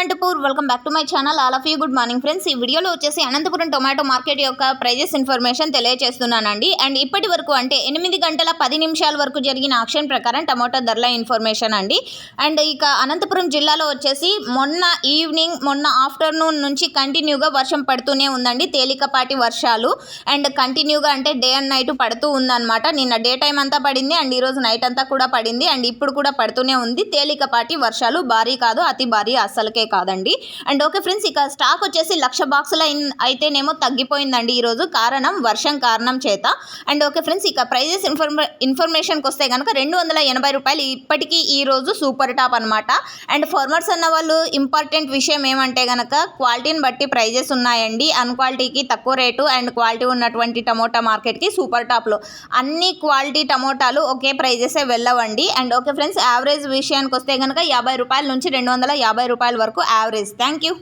Anantapur. Welcome back to my channel all of you good morning friends ఈ వీడియోలో వచ్చేసి Anantapuram tomato market యొక్క prices information తెలియజేస్తున్నానండి and ఇప్పటి వరకు అంటే ఎనిమిది గంటల పది నిమిషాల వరకు జరిగిన ఆక్షన్ ప్రకారం టమాటో ధరల ఇన్ఫర్మేషన్ అండి. అండ్ ఇక అనంతపురం జిల్లాలో వచ్చేసి మొన్న ఈవినింగ్ మొన్న ఆఫ్టర్నూన్ నుంచి కంటిన్యూగా వర్షం పడుతూనే ఉందండి. తేలికపాటి వర్షాలు. అండ్ కంటిన్యూగా అంటే డే అండ్ నైట్ పడుతూ ఉందన్నమాట. నిన్న డే టైం అంతా పడింది అండ్ ఈరోజు నైట్ అంతా కూడా పడింది. అండ్ ఇప్పుడు కూడా పడుతూనే ఉంది. తేలికపాటి వర్షాలు భారీ కాదు అతి భారీ అసలుకే కాదండి. అండ్ ఓకే ఫ్రెండ్స్ ఇక స్టాక్ వచ్చేసి లక్ష బాక్సుల అయితేనేమో తగ్గిపోయిందండి ఈరోజు. కారణం వర్షం కారణం చేత. అండ్ ఓకే ఫ్రెండ్స్ ఇక ప్రైజెస్ ఇన్ఫర్మే ఇన్ఫర్మేషన్కి వస్తే కనుక రెండు వందల ఎనభై రూపాయలు ఇప్పటికీ ఈ రోజు సూపర్ టాప్ అనమాట అండ్ ఫార్మర్స్ అన్న వాళ్ళు ఇంపార్టెంట్ విషయం ఏమంటే కనుక క్వాలిటీని బట్టి ప్రైజెస్ ఉన్నాయండి. అన్క్వాలిటీకి తక్కువ రేటు అండ్ క్వాలిటీ ఉన్నటువంటి టమోటా మార్కెట్కి సూపర్ టాప్లో. అన్ని క్వాలిటీ టమోటాలు ఒకే ప్రైజెసే వెళ్ళవండి. అండ్ ఓకే ఫ్రెండ్స్ యావరేజ్ విషయానికి వస్తే కనుక యాభై రూపాయల నుంచి రెండు వందల యాభై రూపాయల వరకు యావరేజ్ థ్యాంక్ యూ